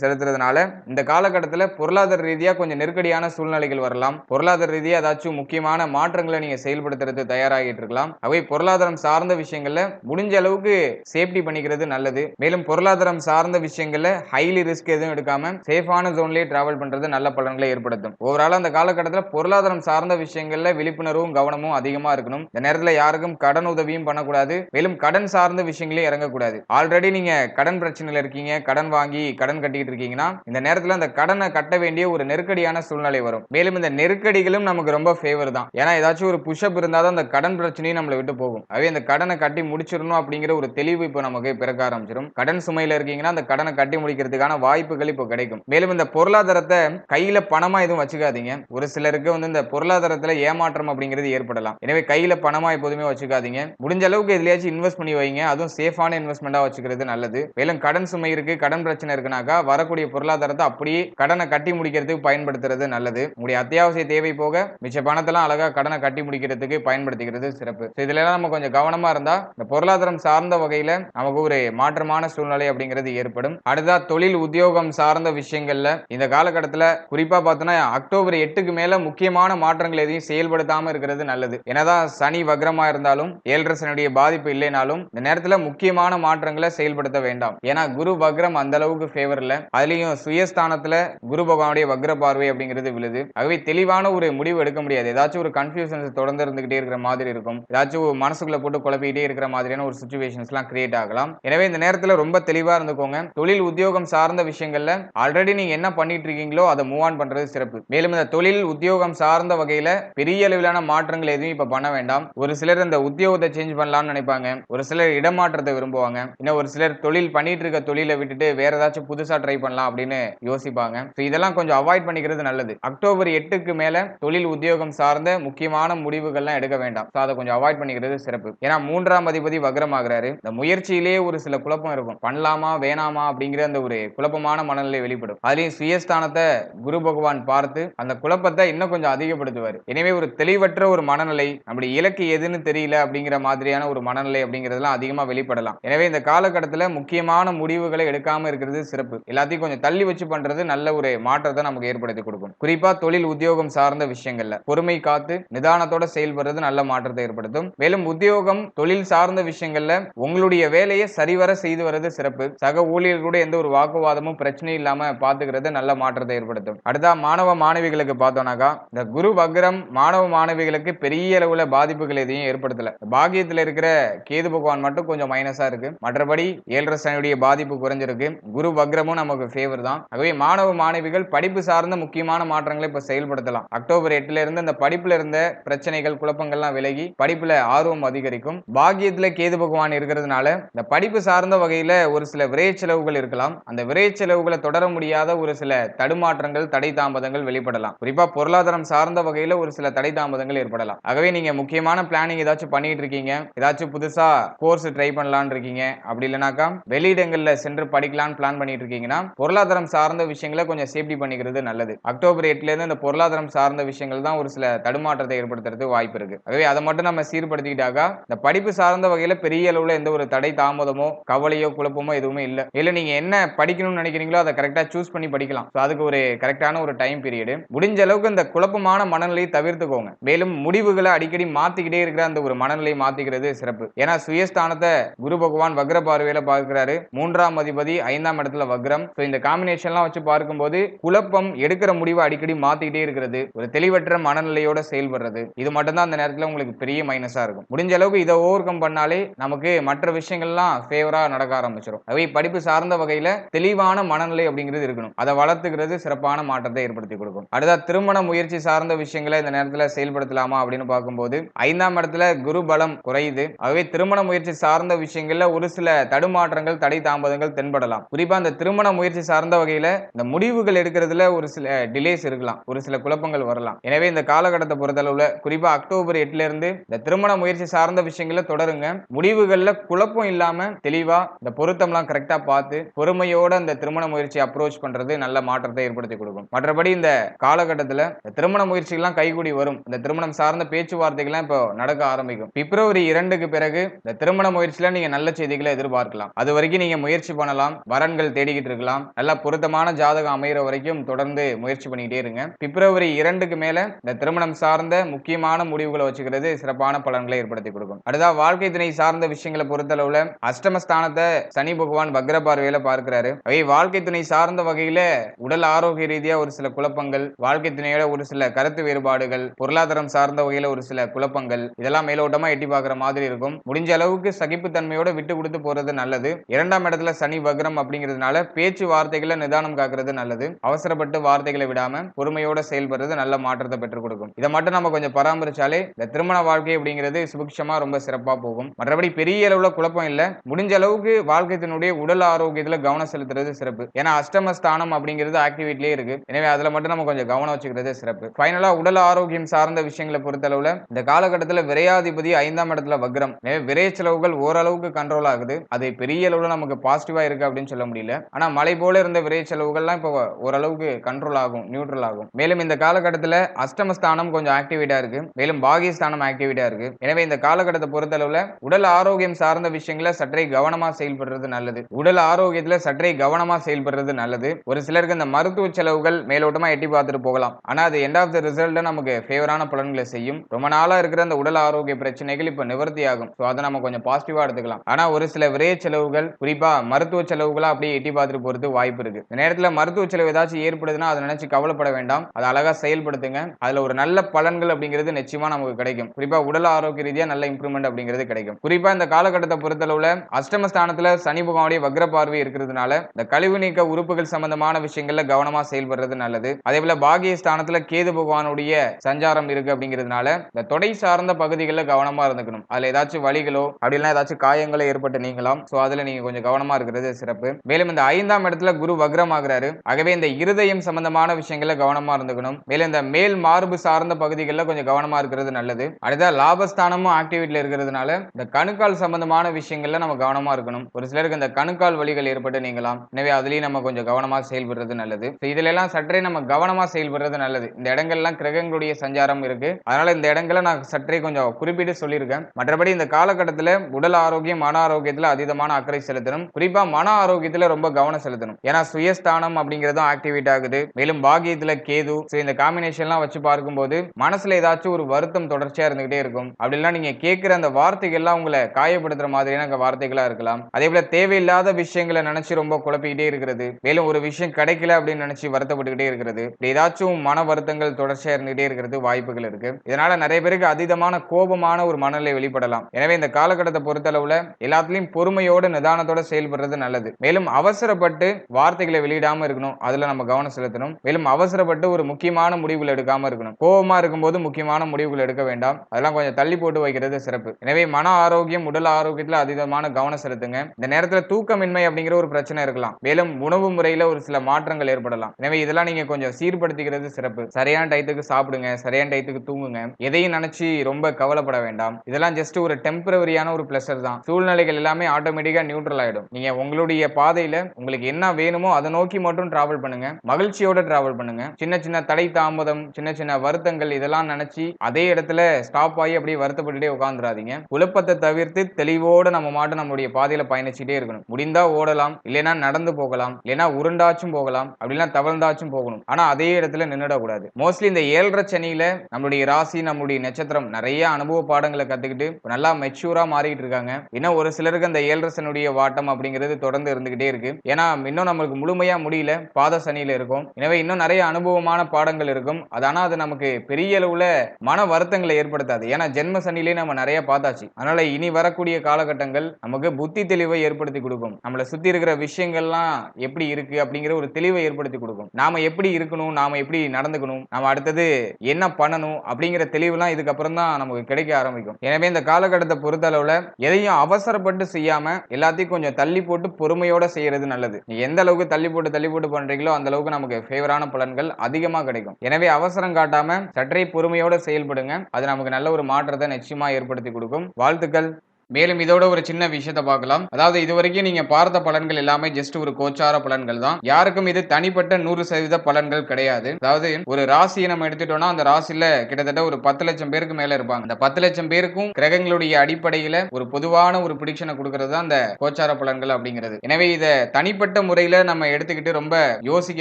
செலுத்துறதுனால இந்த காலகட்டத்தில் பொருளாதார ரீதியாக கொஞ்சம் நெருக்கடியான சூழ்நிலைகள் வரலாம். பொருளாதார ரீதியாக ஏதாச்சும் முக்கியமான மாற்றங்களை நீங்கள் செயல்படுத்துறது தயாராகிட்டு இருக்கலாம். அவை பொருளாதாரம் சார்ந்த விஷயங்களில் முடிஞ்ச அளவுக்கு சேஃப்டி பண்ணிக்கிறது நல்லது. மேலும் பொருளாதாரம் சார்ந்த விஷயங்களில் ஹைலி ரிஸ்க் எதுவும் எடுக்காம சேஃபான ஜோன்லேயே டிராவல் பண்ணுறது நல்ல பலன்களை ஏற்படுத்தும். ஓவரால் அந்த காலகட்டத்தில் பொருளாதாரம் சார்ந்த விஷயங்களில் விழிப்புணர்வும் கவனமும் அதிகமாக இருக்கணும். இந்த நேரத்தில் யாருக்கும் கடன் உதவியும் பண்ணக்கூடாது. மேலும் கடன் சார்ந்த விஷயங்களையும் இறங்கக்கூடாது. ஆல்ரெடி நீங்கள் கடன் பிரச்சனையில் இருக்கீங்க கடன் வாங்கி கடன் கட்டிக்கிட்டு இருக்கீங்கன்னா இந்த நேரத்தில் அந்த கடனை கட்ட வேண்டிய ஒரு நெருக்கடியான சூழ்நிலை வரும். மேலும் இந்த நெருக்கடிகளும் நமக்கு ரொம்ப ஃபேவர் தான். ஏன்னா ஏதாச்சும் ஒரு புஷப் இருந்தாதான் அந்த கடன் பிரச்சனையும் நம்மளை விட்டு போகும். அதே அந்த கடனை கட்டி முடிச்சிடணும் அப்படிங்கிற ஒரு தெளிவு இப்போ நமக்கு பிறக்க ஆரம்பிச்சிடும். கடன் சுமையில் இருக்கீங்கன்னா அந்த கடனை கட்டி முடிக்கிறதுக்கான வாய்ப்புகள் இப்போ கிடைக்கும். மேலும் இந்த பொருளாதாரத்தை கையில பணமா எதுவும் வச்சுக்காதீங்க. ஒரு சிலருக்கு வந்து இந்த பொருளாதாரத்துல ஏமாற்றம் அப்படிங்கிறது ஏற்படலாம். எனவே கையில பணமா எப்போதுமே வச்சுக்காதீங்க. முடிஞ்ச அளவுக்கு எதுலயாச்சும் இன்வெஸ்ட் பண்ணி வைங்க. அதுவும் சேஃபான இன்வெஸ்ட்மெண்ட்டாக வச்சுக்கிறது நல்லது. மேலும் கடன் சுமை இருக்கு கடன் பிரச்சனை இருக்குனாக்கா வரக்கூடிய பொருளாதாரத்தை அப்படியே கடனை கட்டி முடிக்கிறதுக்கு பயன்படுத்துறது நல்லது. உங்களுடைய அத்தியாவசிய தேவை போக மிச்ச பணத்தெல்லாம் அழகா கடனை கட்டி முடிக்கிறதுக்கு பயன்படுத்திக்கிறது சிறப்பு. இதுல எல்லாம் நம்ம கொஞ்சம் கவனமா இருந்தா இந்த பொருளாதாரம் சார்ந்த வகையில நமக்கு ஒரு மாற்றமான சூழ்நிலை அப்படிங்கிறது ஏற்படும். அடுத்தா தொழில் உத்தியோகம் சார்ந்த விஷயங்கள்ல இந்த காலகட்டத்துல குறிப்பா பார்த்தோன்னா அக்டோபர் எட்டுக்கு மேல முக்கியமான மாற்றங்கள் எதையும் செயல்படுத்தாம இருக்கிறது நல்லது. என்னதான் சனி வக்ரமா இருந்தாலும் ஏழரை சனியுடைய பாதிப்பு இல்லைனாலும் இந்த நேரத்துல முக்கியமான மாற்றங்களை செயல்படுத்த வேண்டும். ஏன்னா குரு வக்ரம் அந்த அளவுக்கு ஃபேவர்ல அதுலயும் சுயஸ்தானத்துல குரு பகவானுடைய வக்ர பார்வை அப்படிங்கிறது விழுது. ஆகவே தெளிவான ஒரு முடிவு எடுக்க முடியாது. ஏதாச்சும் ஒரு கன்ஃபியூஷன்ஸ் தொடர்ந்து இருந்துகிட்டே இருக்கிற மாதிரி இருக்கும். ஏதாச்சும் ஒரு மனசுக்குள்ள போட்டு குழப்பிக்கிட்டே இருக்கிற மாதிரியான ஒரு சுச்சுவேஷன்ஸ் எல்லாம் கிரியேட் ஆகலாம். எனவே இந்த நேரத்துல ரொம்ப தெளிவா இருந்துக்கோங்க. தொழில் உத்தியோகம் சார்ந்த விஷயங்கள்ல ஆல்ரெடி நீங்க என்ன பண்ணிட்டு இருக்கீங்களோ அதை மூவ் ஆன் பண்றது சிறப்பு. மேலும் இந்த தொழில் உத்தியோகம் சார்ந்த வகையில பெரிய அளவிலான மாற்றங்கள் எதுவும் இப்ப பண்ண வேண்டாம். ஒரு சிலர் இந்த உத்தியோகத்தை சேஞ்ச் பண்ணலாம்னு நினைப்பாங்க. ஒரு சிலர் இடமாற்றத்தை விரும்புவாங்க. இன்னும் ஒரு சிலர் தொழில் பண்ணிட்டு இருக்க தொழிலை விட்டுட்டு வேற ஏதாச்சும் புதுசா ட்ரை பண்ணலாம் அப்படின்னு யோசிப்பாங்க. So இதெல்லாம் கொஞ்சம் அவாய்ட் பண்ணிக்கிறது நல்லது. அக்டோபர் எட்டுக்கு மேல தொழில் உத்தியோகம் சார்ந்த முக்கியமான முடிவுகள்லாம் எடுக்க வேண்டாம். So அதை கொஞ்சம் அவாய்ட் பண்ணிக்கிறது சிறப்பு. ஏன்னா மூன்றாம் அதிபதி வக்ரமாகிறாரு. இந்த முயற்சியிலேயே ஒரு சில குழப்பம் இருக்கும். பண்ணலாமா வேணாமா அப்படிங்கிற அந்த ஒரு குழப்பமான மனநிலை வெளிப்படும். அதுலயும் சுயஸ்தானத்தை குரு பகவான் பார்த்து அந்த குழப்பத்தை இன்னும் கொஞ்சம் அதிகப்படுத்துவார். எனவே ஒரு தெளிவற்ற ஒரு மனநிலை நம்முடைய இலக்கு எதுன்னு தெரியல அப்படிங்கிற மாதிரியான ஒரு மனநிலை அப்படிங்கிறதுலாம் அதிகமாக வெளிப்படலாம். எனவே இந்த காலகட்டத்தில் முக்கிய முக்கியமான முடிவுகளை எடுக்காம இருக்கிறது சிறப்பு. எல்லாத்தையும் கொஞ்சம் தள்ளி வச்சு பண்றது நல்ல ஒரு மாற்றத்தை நமக்கு ஏற்படுத்தி கொடுக்கும். குறிப்பா தொழில் உத்தியோகம் சார்ந்த விஷயங்கள்ல. பொறுமை காத்து நிதானத்தோட செயல்படுறது நல்ல மாற்றத்தை ஏற்படுத்தும். மேலும் உத்தியோகம் தொழில் சார்ந்த விஷயங்கள்ல உங்களுடைய வேலையை சரிவர செய்து வர்றது சிறப்பு. சக ஊழியர்களுடைய எந்த ஒரு வாக்குவாதமும் பிரச்சனை இல்லாம பாத்துக்கிறது நல்ல மாற்றத்தை ஏற்படுத்தும். அடுத்தா மாணவ மாணவிகளுக்கு பார்த்தோம்னாக்கா இந்த குரு வக்ரம் மாணவ மாணவிகளுக்கு பெரிய அளவுல பாதிப்புகள் எதையும் ஏற்படுத்தல. பாகியத்துல இருக்கிற கேது பகவான் மட்டும் கொஞ்சம் மைனஸா இருக்கு. மற்றபடி ஏழரை சனியுடைய பாதிப்பு குறைஞ்சிருக்கு. குரு வக்ரமும் நமக்கு ஃபேவர் தான். ஆகவே மாணவ மாணவிகள் படிப்பு சார்ந்த முக்கியமான மாற்றங்களை இப்ப செயல்படுத்தலாம். அக்டோபர் எட்டுல இருந்து அந்த படிப்புல இருந்த பிரச்சனைகள் குழப்பங்கள்லாம் விலகி படிப்புல ஆர்வம் அதிகரிக்கும். பாக்கியத்துல கேது பகவான் இருக்கிறதுனால இந்த படிப்பு சார்ந்த வகையில ஒரு சில விரைய செலவுகள் இருக்கலாம். அந்த விரைய செலவுகளை தொடர முடியாத ஒரு சில தடுமாற்றங்கள் தடை தாமதங்கள் வெளிப்படலாம். குறிப்பா பொருளாதாரம் சார்ந்த வகையில ஒரு சில தடை தாமதங்கள் ஏற்படலாம். ஆகவே நீங்க முக்கியமான பிளானிங் ஏதாச்சும் பண்ணிட்டு இருக்கீங்க. ஏதாச்சும் புதுசா கோர்ஸ் ட்ரை பண்ணலான் இருக்கீங்க. அப்படி இல்லைனாக்கா வெளியிடங்கள்ல சென்று படிக்கலாம்னு பிளான் பண்ணிட்டு இருக்கீங்கன்னா பொருளாதாரம் சார்ந்த விஷயங்களை கொஞ்சம் சேஃப்டி பண்ணிக்கிறது நல்லது. அக்டோபர் எட்டுல இருந்து இந்த பொருளாதாரம் சார்ந்த விஷயங்கள் தான் ஒரு சில தடுமாற்றத்தை ஏற்படுத்துறது வாய்ப்பு இருக்கு. ஆகவே அதை மட்டும் நம்ம சீர்படுத்திக்கிட்டாக்கா இந்த படிப்பு சார்ந்த வகையில பெரிய அளவுல எந்த ஒரு தடை தாமதமோ கவலையோ குழப்பமோ எதுவுமே இல்லை. இல்ல நீங்க என்ன படிக்கணும்னு நினைக்கிறீங்களோ அதை கரெக்டா சூஸ் பண்ணி படிக்கலாம். ஸோ அதுக்கு ஒரு கரெக்டான ஒரு டைம் பீரியடு முடிஞ்ச அளவுக்கு இந்த குழப்பமான மனநிலையை தவிர்த்துக்கோங்க. மேலும் முடிவுகளை அடிக்கடி மாத்திக்கிட்டே இருக்கிற அந்த ஒரு மனநிலையை மாத்திக்கிறது சிறப்பு. ஏன்னா சுயஸ்தானத்தை குரு பகவான் வக்ர பார்வையில பார்க்கிறாரு மூன்றாம் அதிபதி ஐந்தாம் இடத்துல வக்ரம். ஸோ இந்த காம்பினேஷன்லாம் வச்சு பார்க்கும்போது குழப்பம் எடுக்கிற முடிவை அடிக்கடி மாத்திக்கிட்டே இருக்கிறது. ஒரு தெளிவற்ற மனநிலையோட செயல்படுறது. இது மட்டும்தான் அந்த நேரத்தில் உங்களுக்கு பெரிய மைனஸாக இருக்கும். முடிஞ்ச அளவுக்கு இதை ஓவர் கம் பண்ணாலே நமக்கு மற்ற விஷயங்கள்லாம் ஃபேவராக நடக்க ஆரம்பிச்சிடும் அவை படிப்பு சார்ந்த வகையில் தெளிவான மனநிலை அப்படிங்கிறது இருக்கணும். அதை வளர்த்துக்கிறது சிறப்பான மாற்றத்தை ஏற்படுத்தி கொடுக்கும். அடுத்தா திருமண முயற்சி சார்ந்த விஷயங்களை இந்த நேரத்தில் செயல்படுத்தலாமா அப்படின்னு பார்க்கும்போது ஐந்தாம் இடத்துல குரு பலம் குறையுது. ஆகவே திருமண முயற்சி சார்ந்த விஷயங்கள்ல ஒரு சில தடுமாற்றங்கள் தடை தாமதங்கள் தென்படலாம். குறிப்பா அந்த திருமண முயற்சி சார்ந்த வகையில இந்த முடிவுகள் எடுக்கிறதுல ஒரு சில டிலேஸ் இருக்கலாம். ஒரு சில குழப்பங்கள் வரலாம். எனவே இந்த காலகட்டத்தை பொறுத்தளவுல குறிப்பா அக்டோபர் எட்டுல இருந்து இந்த திருமண முயற்சி சார்ந்த விஷயங்களை தொடருங்க. முடிவுகள்ல குழப்பம் இல்லாம தெளிவா இந்த பொருத்தம்லாம் கரெக்டா பார்த்து பொறுமையோட இந்த திருமண முயற்சி அப்ரோச் பண்றது நல்ல மாற்றத்தை ஏற்படுத்தி கொடுக்கும். மற்றபடி இந்த காலகட்டத்துல இந்த திருமண முயற்சிகள்லாம் கைகூடி வரும். இந்த திருமணம் சார்ந்த பேச்சுவார்த்தைகள்லாம் இப்போ நடக்க ஆரம்பிக்கும். பிப்ரவரி இரண்டுக்கு பிறகு இந்த திருமண முயற்சியில நீங்க நல்ல செய்திகளை எதிர்பார்க்கலாம். அது வரைக்கும் நீங்க முயற்சி பண்ணலாம். வரன்கள் தேடிக்கிட்டு இருக்கலாம். நல்ல பொருத்தமான ஜாதகம் அமைகிற வரைக்கும் தொடர்ந்து முயற்சி பண்ணிக்கிட்டே இருங்க. பிப்ரவரி இரண்டுக்கு மேல இந்த திருமணம் சார்ந்த முக்கியமான முடிவுகளை வச்சுக்கிறது சிறப்பான பலன்களை ஏற்படுத்தி கொடுக்கும். அடுத்தா வாழ்க்கை துணை சார்ந்த விஷயங்களை பொறுத்தளவுல அஷ்டமஸ்தானத்தை சனி பகவான் வக்ர பார்வையில பார்க்கிறாரு. அவை வாழ்க்கை துணை சார்ந்த வகையில உடல் ஆரோக்கிய ரீதியா ஒரு சில குழப்பங்கள் வாழ்க்கை துணையோட ஒரு சில கருத்து வேறுபாடுகள் பொருளாதாரம் சார்ந்த வகையில ஒரு சில குழப்பங்கள் இதெல்லாம் மேலோட்டமா எட்டி பார்க்குற மாதிரி இருக்கும். முடிஞ்ச அளவுக்கு சகிப்புத்தன்மையோட விட்டு கொடுத்து போறது நல்லது. இரண்டாம் இடத்துல சனி வக்ரம் அப்படிங்கிறதுனால பேச்சு வார்த்தைகளை நிதானம் காக்கிறது நல்லது. அவசரப்பட்டு வார்த்தைகளை விடாம பொறுமையோட செயல்படுறது நல்ல மாற்றத்தை பெற்றுக் கொடுக்கும். இதை மட்டும் நம்ம கொஞ்சம் பராமரிச்சாலே இந்த திருமண வாழ்க்கை அப்படிங்கிறது சுபிக்ஷமா ரொம்ப சிறப்பா போகும். மற்றபடி பெரிய அளவுல குழப்பம் இல்ல. முடிஞ்ச அளவுக்கு வாழ்க்கையினுடைய உடல் ஆரோக்கியத்துல கவனம் செலுத்துறது சிறப்பு. ஏன்னா அஷ்டமஸ்தானம் அப்படிங்கிறது ஆக்டிவிட்டிலே இருக்கு. எனவே அதுல மட்டும் நம்ம கொஞ்சம் கவனம் வச்சுக்கிறது சிறப்பு. ஃபைனலா உடல் ஆரோக்கியம் சார்ந்த விஷயங்களை பொறுத்தளவுல இந்த காலகட்டத்துல விரையாதிபதி ஐந்தாம் இடத்துல வக்ரம். எனவே விரைய செலவுகள் ஓரளவுக்கு கண்ட்ரோல் ஆகுது. அது பெரிய அளவு அளவுல நமக்கு பாசிட்டிவா இருக்குது அப்படின்னு சொல்ல முடியல. ஆனால் மழை போல இருந்த விரைய செலவுகள்லாம் இப்போ ஓரளவுக்கு கண்ட்ரோல் ஆகும் நியூட்ரல் ஆகும். மேலும் இந்த காலகட்டத்தில் அஷ்டமஸ்தானம் கொஞ்சம் ஆக்டிவேட்டாக இருக்கு. மேலும் பாகிஸ்தானம் ஆக்டிவேட்டாக இருக்கு. எனவே இந்த காலகட்டத்தை பொறுத்தளவில் உடல் ஆரோக்கியம் சார்ந்த விஷயங்களை சற்றே கவனமாக செயல்படுறது நல்லது. உடல் ஆரோக்கியத்தில் சற்றே கவனமாக செயல்படுறது நல்லது. ஒரு சிலருக்கு இந்த மருத்துவ செலவுகள் மேலோட்டமாக எட்டி பார்த்துட்டு போகலாம். ஆனால் அது எண்ட் ஆஃப் த ரிசல்ட்டை நமக்கு ஃபேவரான பலன்களை செய்யும். ரொம்ப நாளாக இருக்கிற அந்த உடல் ஆரோக்கிய பிரச்சனைகள் இப்போ நிவர்த்தி ஆகும் ஸோ அதை நம்ம கொஞ்சம் பாசிட்டிவாக எடுத்துக்கலாம். ஆனால் ஒரு சில விரைய செலவுகள் செலவுகள் குறிப்பா மருத்துவ செலவுகளா அப்படியே எட்டி பார்த்துட்டு போறது வாய்ப்பு இருக்கு. இந்த நேரத்துல மருத்துவ செலவு ஏதாச்சும் ஏற்படுதுன்னா அதை நினைச்சு கவலைப்பட வேண்டாம். அதை அழகா செயல்படுத்துங்க. அதுல ஒரு நல்ல பலன்கள் அப்படிங்கிறது நிச்சயமா நமக்கு கிடைக்கும். குறிப்பா உடல் ஆரோக்கிய ரீதியா நல்ல இம்ப்ரூவ்மெண்ட் அப்படிங்கிறது கிடைக்கும். குறிப்பா இந்த காலகட்டத்தை பொறுத்தளவுல அஷ்டமஸ்தானத்துல சனி பகவானுடைய வக்ர பார்வை இருக்கிறதுனால இந்த கழிவு நீக்க உறுப்புகள் சம்பந்தமான விஷயங்கள்ல கவனமா செயல்படுறது நல்லது. அதே போல பாகிய ஸ்தானத்துல கேது பகவானுடைய சஞ்சாரம் இருக்கு அப்படிங்கிறதுனால இந்த தொடை சார்ந்த பகுதிகளில் கவனமா இருந்துக்கணும். அதுல ஏதாச்சும் வழிகளோ அப்படிலாம் ஏதாச்சும் காயங்களோ ஏற்பட்டு நீங்களாம் சோ அதுல நீங்க கொஞ்சம் கவனமா இருக்கிறது சிறப்பு. மேலும் இந்த ஐந்தாம் இடத்துல குரு வக்ரம் ஆகிறாரு. ஆகவே இந்த இருதயம் சம்பந்தமான விஷயங்கள கவனமா இருந்துக்கணும். மேலும் இந்த மேல் மார்பு சார்ந்த பகுதிகளில் கொஞ்சம் கவனமா இருக்கிறது நல்லது. அடுத்த லாபஸ்தானமும் ஆக்டிவிட்டியில் இருக்கிறதுனால இந்த கணுக்கால் சம்பந்தமான விஷயங்கள்ல நம்ம கவனமா இருக்கணும். ஒரு சிலருக்கு இந்த கணுக்கால் வழிகள் ஏற்பட்டு நீங்களாம் எனவே அதுலயும் நம்ம கொஞ்சம் கவனமா செயல்படுறது நல்லது. இதுல எல்லாம் சற்றே நம்ம கவனமா செயல்படுறது நல்லது. இந்த இடங்கள்லாம் கிரகங்களுடைய சஞ்சாரம் இருக்கு. அதனால இந்த இடங்களை நான் சற்றே கொஞ்சம் குறிப்பிட்டு சொல்லியிருக்கேன். மற்றபடி இந்த காலகட்டத்தில் உடல் ஆரோக்கியம் மன ஆரோக்கியத்தில் அதீதமான அக்கறை செலுத்தணும். குறிப்பா மன ஆரோக்கியத்துல ரொம்ப கவனம் செலுத்தணும். ஏன்னா சுயஸ்தானம் அப்படிங்கறதும் ஆக்டிவேட் ஆகுது. மேலும் பாகியத்துல கேது. இந்த இந்த காம்பினேஷன்லாம் வச்சு பார்க்கும்போது மனசுல ஏதாச்சும் ஒரு வருத்தம் தொடர்ச்சியா இருந்துகிட்டே இருக்கும். அப்படிலாம் நீங்க கேட்கிற அந்த வார்த்தைகள்லாம் உங்களை காயப்படுத்துற மாதிரியான வார்த்தைகளா இருக்கலாம். அதே போல தேவையில்லாத விஷயங்களை நினைச்சு ரொம்ப குழப்பிக்கிட்டே இருக்கிறது. மேலும் ஒரு விஷயம் கிடைக்கல அப்படின்னு நினைச்சு வருத்தப்பட்டுக்கிட்டே இருக்கிறது. இப்படி ஏதாச்சும் மன வருத்தங்கள் தொடர்ச்சியா இருந்துகிட்டே இருக்கிறது வாய்ப்புகள் இருக்கு. இதனால நிறைய பேருக்கு அதீதமான கோபமான ஒரு மனநிலை வெளிப்படலாம். எனவே இந்த காலகட்டத்தை பொறுத்தளவுல எல்லாத்துலயும் பொறுமையோட நிதானத்தோட செயல்படுறது நல்லது. மேலும் அவசரப்பட்டு வார்த்தைகளை வெளியிடாம இருக்கணும். அதுல நம்ம கவனம் செலுத்தணும். மேலும் அவசரப்பட்டு ஒரு முக்கியமான முடிவுகள் எடுக்காம இருக்கணும். கோபமா இருக்கும்போது முக்கியமான முடிவுகள் எடுக்க வேண்டாம். அதெல்லாம் கொஞ்சம் தள்ளி போட்டு வைக்கிறது சிறப்பு. எனவே மன ஆரோக்கியம் உடல் ஆரோக்கியத்துல அதிகமான கவனம் செலுத்துங்க. இந்த நேரத்துல தூக்கமின்மை அப்படிங்கிற ஒரு பிரச்சனை இருக்கலாம். மேலும் உணவு முறையில ஒரு சில மாற்றங்கள் ஏற்படலாம். எனவே இதெல்லாம் நீங்க கொஞ்சம் சீர்படுத்திக்கிறது சிறப்பு. சரியான டயத்துக்கு சாப்பிடுங்க. சரியான டயத்துக்கு தூங்குங்க. எதையும் நினைச்சு ரொம்ப கவலைப்பட வேண்டாம். இதெல்லாம் ஜஸ்ட் ஒரு டெம்பரவரியான ஒரு பிளஸர் தான். சூழ்நிலைகள் எல்லாமே ஆட்டோமேட்டிக்கா நியூ நியூட்ரல் ஆயிடும் நீங்க உங்களுடைய பாதையில உங்களுக்கு என்ன வேணுமோ அதை நோக்கி மட்டும் டிராவல் பண்ணுங்க. மகிழ்ச்சியோட டிராவல் பண்ணுங்க. சின்ன சின்ன தடை தாமதம் சின்ன சின்ன வருத்தங்கள் இதெல்லாம் நினைச்சு அதே இடத்துல ஸ்டாப் ஆகி அப்படியே வருத்தப்பட்டுட்டே உட்காந்துடாதீங்க குழப்பத்தை தவிர்த்து தெளிவோட நம்ம மாட்டு நம்மளுடைய பாதையில பயணிச்சுட்டே இருக்கணும். முடிந்தா ஓடலாம் இல்லைன்னா நடந்து போகலாம் இல்லைன்னா உருண்டாச்சும் போகலாம் அப்படின்னா தவழ்ந்தாச்சும் போகணும். ஆனா அதே இடத்துல நின்றுடக்கூடாது மோஸ்ட்லி இந்த ஏழரை சனியில நம்மளுடைய ராசி நம்மளுடைய நட்சத்திரம் நிறைய அனுபவ பாடங்களை கத்துக்கிட்டு நல்லா மெச்சூரா மாறிட்டு இருக்காங்க. இன்னும் ஒரு சிலருக்கு அந்த ஏழரசனுடைய வாட்டம் அப்படிங்கிறது தொடர்ந்து இருந்துகிட்டே இருக்கு. ஏன்னா இன்னும் நம்மளுக்கு முழுமையா முடியல. பாத சனியில இருக்கும். எனவே இன்னும் நிறைய அனுபவமான பாடங்கள் இருக்கும். அது ஆனால் அது நமக்கு பெரிய அளவுல மன வருத்தங்களை ஏற்படுத்தாது. ஏன்னா ஜென்ம சனிலே நம்ம நிறைய பார்த்தாச்சு. அதனால இனி வரக்கூடிய காலகட்டங்கள் நமக்கு புத்தி தெளிவை ஏற்படுத்தி கொடுக்கும். நம்மளை சுத்தி இருக்கிற விஷயங்கள்லாம் எப்படி இருக்கு அப்படிங்கிற ஒரு தெளிவை ஏற்படுத்தி கொடுக்கும். நாம எப்படி இருக்கணும் நாம எப்படி நடந்துக்கணும் நாம அடுத்தது என்ன பண்ணணும் அப்படிங்கிற தெளிவுலாம் இதுக்கப்புறம் தான் நமக்கு கிடைக்க ஆரம்பிக்கும். எனவே இந்த காலகட்டத்தை பொறுத்த அளவுல எதையும் அவசரப்பட்டு செய்யாம எல்லாத்தையும் கொஞ்சம் தள்ளி போட்டு பொறுமையோட செய்யறது நல்லது. எந்த அளவுக்கு தள்ளி போட்டு தள்ளி போட்டு பண்றீங்களோ அந்த அளவுக்கு நமக்கு ஃபேவரான பலன்கள் அதிகமா கிடைக்கும். எனவே அவசரம் காட்டாம சற்றே பொறுமையோட செயல்படுங்க. அது நமக்கு நல்ல ஒரு மாற்றத்தை நிச்சயமா ஏற்படுத்தி கொடுக்கும். வாழ்த்துக்கள். மேலும் இதோட ஒரு சின்ன விஷயத்தை பார்க்கலாம். அதாவது இது வரைக்கும் நீங்க பார்த்த பலன்கள் எல்லாமே ஜஸ்ட் ஒரு கோச்சார பலன்கள் தான். யாருக்கும் இது தனிப்பட்ட நூறு சதவீத பலன்கள் கிடையாது. அதாவது ஒரு ராசியை நம்ம எடுத்துட்டோம்னா அந்த ராசியில கிட்டத்தட்ட ஒரு பத்து லட்சம் பேருக்கு மேல இருப்பாங்க. அந்த பத்து லட்சம் பேருக்கும் கிரகங்களுடைய அடிப்படையில ஒரு பொதுவான ஒரு பிடிக்ஷனை கொடுக்கறது தான் அந்த கோச்சார பலன்கள் அப்படிங்கிறது. எனவே இதை தனிப்பட்ட முறையில நம்ம எடுத்துக்கிட்டு ரொம்ப யோசிக்க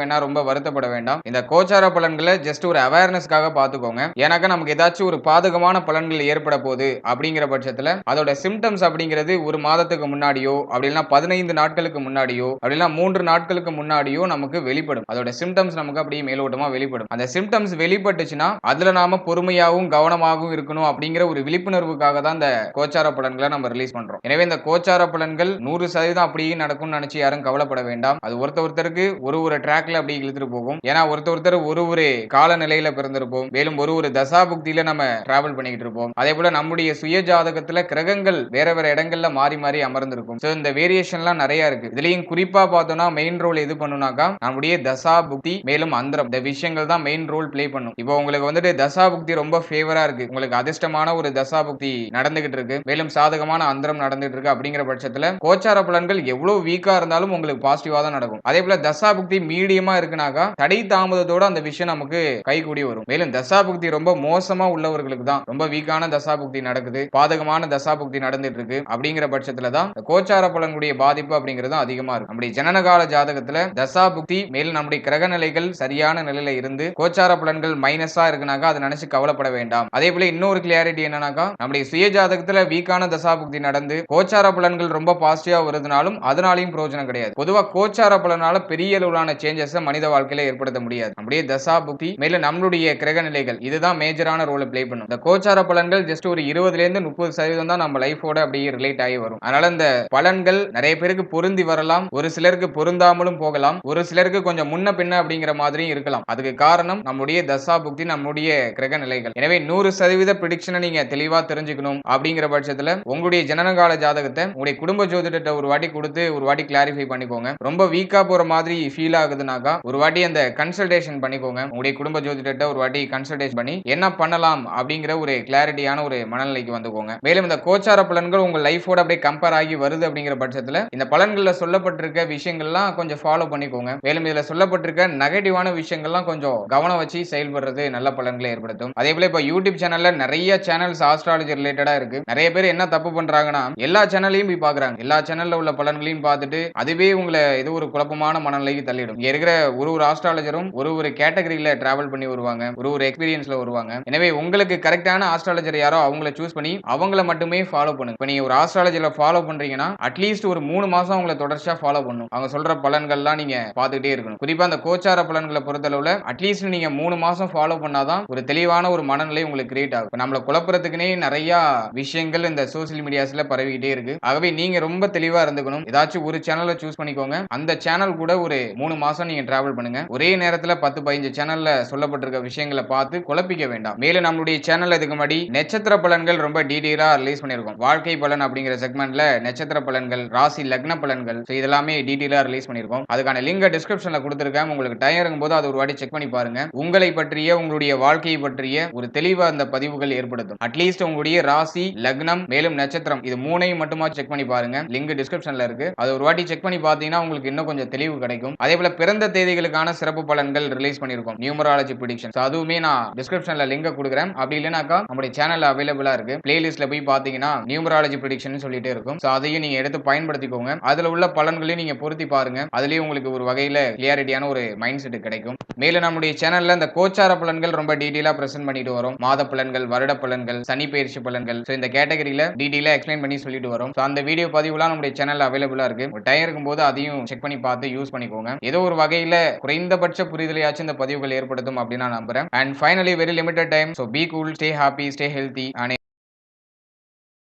வேண்டாம் ரொம்ப வருத்தப்பட வேண்டாம். இந்த கோச்சார பலன்களை ஜஸ்ட் ஒரு அவேர்னஸ்க்காக பார்த்துக்கோங்க. ஏன்னாக்கா நமக்கு ஏதாச்சும் ஒரு பாதகமான பலன்கள் ஏற்பட போகுது அப்படிங்கிற பட்சத்துல அதோட சிம்டம்ஸ் அப்படிங்கிறது ஒரு மாதத்துக்கு முன்னாடியோ அப்படின்னா பதினைந்து நாட்களுக்கு முன்னாடியோ அப்படின்னா மூன்று நாட்களுக்கு முன்னாடியோ நமக்கு வெளிப்படும். அதோட சிம்டம்ஸ் நமக்கு அப்படியே மேலோட்டமா வெளிப்படும். அந்த சிம்டம்ஸ் வெளிப்பட்டுச்சுன்னா அதுல நாம பொறுமையாகவும் கவனமாகவும் இருக்கணும் அப்படிங்கிற ஒரு விழிப்புணர்வுக்காக தான் இந்த கோச்சார பலன்களை நம்ம ரிலீஸ் பண்றோம். எனவே இந்த கோச்சார பலன்கள் நூறு சதவீதம் அப்படியே நடக்கும்னு நினைச்சு யாரும் கவலைப்பட வேண்டாம். அது ஒருத்த ஒருத்தருக்கு ஒரு ஒரு ட்ராக்ல அப்படி இழுத்துட்டு போகும். ஏன்னா ஒருத்த ஒருத்தர் ஒரு ஒரு காலநிலையில பிறந்திருப்போம். மேலும் ஒரு ஒரு தசாபுக்தியில நம்ம டிராவல் பண்ணிக்கிட்டு இருப்போம். அதே போல நம்முடைய சுய ஜாதகத்துல கிரகங்கள் வேற வேற இடங்கள்ல மாறி மாறி அமர்ந்திருக்கும். ஸோ இந்த வேரியேஷன்லாம் நிறைய இருக்கு. இதுலயும் குறிப்பா பார்த்தோம்னா மெயின் ரோல் எது பண்ணுனாக்கா நம்முடைய தசா புக்தி மேலும் அந்தரம். இந்த விஷயங்கள் தான் மெயின் ரோல் பிளே பண்ணும். இப்போ உங்களுக்கு வந்துட்டு தசா புக்தி ரொம்ப ஃபேவரா இருக்கு. உங்களுக்கு அதிர்ஷ்டமான ஒரு தசா புக்தி நடந்துகிட்டு இருக்கு. மேலும் சாதகமான அந்தரம் நடந்துட்டு இருக்கு அப்படிங்கிற பட்சத்துல கோச்சார பலன்கள் எவ்வளவு வீக்கா இருந்தாலும் உங்களுக்கு பாசிட்டிவா தான் நடக்கும். அதே போல தசா புக்தி மீடியமா இருக்குனாக்கா தடை தாமதத்தோட அந்த விஷயம் நமக்கு கைகூடி வரும். மேலும் தசா புக்தி ரொம்ப மோசமா உள்ளவர்களுக்கு தான் ரொம்ப வீக்கான தசா புக்தி நடக்குது. பாதகமான தசா புக்தி நடந்துட்டு இருக்கு அப்படிங்கிற பட்சத்துல தான் கோச்சார பலன்களுடைய பாதிப்பு அப்படிங்கிறது அதிகமா இருக்கும். நம்முடைய ஜனனகால ஜாதகத்துல தசா புக்தி மேலும் நம்முடைய கிரக நிலைகள் சரியான நிலையில இருந்து கோச்சார பலன்கள் மைனஸா இருக்குனாக்கா அதை நினைச்சு கவலைப்பட வேண்டாம். அதே போல இன்னொரு கிளியாரிட்டி என்னன்னாக்கா நம்முடைய சுய ஜாதகத்துல வீக்கான தசா புக்தி நடந்து கோச்சார பலன்கள் ரொம்ப பாசிட்டிவா வருதுனாலும் அதனாலையும் பிரயோஜனம் கிடையாது. பொதுவா கோச்சார பலனால பெரிய அளவிலான சேஞ்சஸ் மனித வாழ்க்கையில ஏற்படுத்த முடியாது. நம்முடைய தசா புக்தி மேலும் நம்மளுடைய கிரக நிலைகள் இதுதான் மேஜரான ரோலை ப்ளே பண்ணும். இந்த கோச்சார பலன்கள் ஜஸ்ட் ஒரு இருபதுல இருந்து முப்பது சதவீதம் தான் நம்ம லைஃபோட அப்படியே ரிலேட் ஆகி வரும். அதனால இந்த பலன்கள் நிறைய பேருக்கு பொருந்தி வரலாம். ஒரு சிலருக்கு பொருந்தாமலும் போகலாம். ஒரு சிலருக்கு கொஞ்சம் முன்ன பின்ன அப்படிங்கிற மாதிரியும் இருக்கலாம். அதுக்கு காரணம் நம்முடைய தசா புக்தி நம்முடைய கிரக நிலைகள். எனவே நூறு சதவீத ப்ரிடிக்ஷனை நீங்க தெளிவா தெரிஞ்சுக்கணும் அப்படிங்கிற பட்சத்துல உங்களுடைய ஜனனகால ஜாதகத்தை உங்களுடைய குடும்ப ஜோதிடத்தை ஒரு வாட்டி கொடுத்து ஒரு வாட்டி கிளாரிஃபை பண்ணிக்கோங்க. ரொம்ப வீக்கா போற மாதிரி ஃபீல் ஆகுதுனாக்கா ஒரு வாட்டி அந்த கன்சல்டேஷன் பண்ணிக்கோங்க. உங்களுடைய குடும்ப ஜோதிடத்தை ஒரு வாட்டி கன்சல்டேஷன் பண்ணி என்ன பண்ணலாம் அப்படிங்கிற ஒரு கிளாரிட்டியான ஒரு மனநிலைக்கு வந்துக்கோங்க. மேலும் இந்த கோச்சார பலன்கள் உங்க லைஃபோட அப்படியே கம்பேர் ஆகி வருது அப்படிங்கிற பட்சத்துல இந்த பலன்கள்ல சொல்லப்பட்டிருக்க விஷயங்கள்லாம் கொஞ்சம் ஃபாலோ பண்ணிக்கோங்க. மேலும் இதுல சொல்லப்பட்டிருக்க நெகட்டிவான விஷயங்கள்லாம் கொஞ்சம் கவனம் வச்சு செயல்படுறது நல்ல பலன்களை ஏற்படுத்தும். அதே போல இப்ப யூடியூப் சேனல்ல நிறைய சேனல்ஸ் ஆஸ்ட்ராலஜி ரிலேட்டடா இருக்கு. நிறைய பேர் என்ன தப்பு பண்றாங்கன்னா எல்லா சேனல்லையும் போய் பாக்குறாங்க. எல்லா சேனல்ல உள்ள பலன்களையும் பார்த்துட்டு அதுவே உங்களை ஏதோ ஒரு குழப்பமான மனநிலைக்கு தள்ளிடும். இங்க இருக்கிற ஒரு ஒரு ஆஸ்ட்ராலஜரும் ஒரு ஒரு கேட்டகரியில டிராவல் பண்ணி வருவாங்க. ஒரு ஒரு எக்ஸ்பீரியன்ஸ்ல வருவாங்க. எனவே உங்களுக்கு கரெக்டான ஆஸ்ட்ராலஜர் யாரோ அவங்கள சூஸ் பண்ணி அவங்கள மட்டுமே ஃபாலோ பண்ணுங்க. இப்போ நீங்க ஒரு ஆஸ்ட்ராலஜில ஃபாலோ பண்றீங்கன்னா அட்லீஸ்ட் ஒரு மூணு மாசம் அவங்கள தொடர்ச்சியா ஃபாலோ பண்ணும். அவங்க சொல்ற பலன்கள்லாம் நீங்க பார்த்துக்கிட்டே இருக்கணும். குறிப்பா அந்த கோச்சார பலன்களை பொறுத்தளவுல அட்லீஸ்ட் நீங்க மூணு மாசம் ஃபாலோ பண்ணாதான் ஒரு தெளிவான ஒரு மனநிலை உங்களுக்கு கிரியேட் ஆகும். நம்மளை நம்மள குழப்பறதுக்குனே நிறைய விஷயங்கள் இந்த சோசியல் மீடியாஸ்ல பரவிக்கிட்டே இருக்கு. ஆகவே நீங்க ரொம்ப தெளிவா இருந்துக்கணும். ஏதாச்சும் ஒரு சேனலை சூஸ் பண்ணிக்கோங்க. அந்த சேனல் கூட ஒரு மூணு மாசம் நீங்க டிராவல் பண்ணுங்க. ஒரே நேரத்துல பத்து பதினஞ்சு சேனல்ல சொல்லப்பட்டிருக்க விஷயங்களை பார்த்து குழப்பிக்க வேண்டாம். மேலும் நம்மளுடைய சேனல் இதுக்கு முன்னாடி நட்சத்திர பலன்கள் ரொம்ப டீடைலா ரிலீஸ் பண்ணிருக்கோம் வாழ்க்கை பலன் அப்படிங்கிற செக்மெண்ட்ல நட்சத்திர பலன்கள் ராசி லக்ன பலன்கள். இதெல்லாமே டீட்டெயிலாக ரிலீஸ் பண்ணிருக்கோம் அதுக்கான லிங்க் டிஸ்கிரிப்ஷன்ல கொடுத்துருக்கேன். உங்களுக்கு டைம் இருக்கும்போது அது ஒரு வாட்டி செக் பண்ணி பாருங்க. உங்களை பற்றிய உங்களுடைய வாழ்க்கையை பற்றிய ஒரு தெளிவா அந்த பதிவுகள் ஏற்படுத்தும். அட்லீஸ்ட் உங்களுடைய ராசி லக்னம் மேலும் நட்சத்திரம் இது மூணையும் மட்டுமா செக் பண்ணி பாருங்க. லிங்க் டிஸ்கிரிப்ஷன்ல இருக்கு. அது ஒரு வாட்டி செக் பண்ணி பார்த்தீங்கன்னா உங்களுக்கு இன்னும் கொஞ்சம் தெளிவு கிடைக்கும். அதே போல பிறந்த தேதிகளுக்கான சிறப்பு பலன்கள் ரிலீஸ் பண்ணிருக்கோம் நியூமராலஜி ப்ரிடிக்ஷன் அதுவுமே நான் டிஸ்கிரிப்ஷன்ல லிங்க் கொடுக்குறேன். அப்படி இல்லைனாக்கா நம்முடைய சேனல் அவைலபிளா இருக்கு. பிளேலிஸ்ட்ல போய் பாத்தீங்கன்னா நியூமராலஜி ப்ரிடிக்ஷன் சொல்லிட்டே இருக்கும். ஸோ அதையும் நீங்க எடுத்து பயன்படுத்திக்கோங்க. அதுல உள்ள பலன்களையும் நீங்க பொருத்தி பாருங்க. அதுலயும் உங்களுக்கு ஒரு வகையில கிளியாரிட்டியான ஒரு மைண்ட் செட் கிடைக்கும். மேலும் நம்முடைய சேனல்ல இந்த கோச்சார பலன்கள் ரொம்ப டீடைலா பிரசென்ட் பண்ணிட்டு வரும். மாத பலன்கள் வருட பலன்கள் சனி பயிற்சி பலன்கள். ஸோ இந்த கேட்டகரியில டீடைலா எக்ஸ்பிளைன் பண்ணி சொல்லிட்டு வரும். ஸோ அந்த வீடியோ பதிவுலாம் நம்முடைய சேனல் அவைலபிளா இருக்கு. ஒரு டைம் இருக்கும்போது அதையும் செக் பண்ணி பார்த்து யூஸ் பண்ணிக்கோங்க. ஏதோ ஒரு வகையில குறைந்தபட்ச புரிதலையாச்சும் இந்த பதிவுகள் ஏற்படுத்தும் அப்படின்னு நான் நம்புறேன். And finally very limited time so be cool stay happy stay healthy and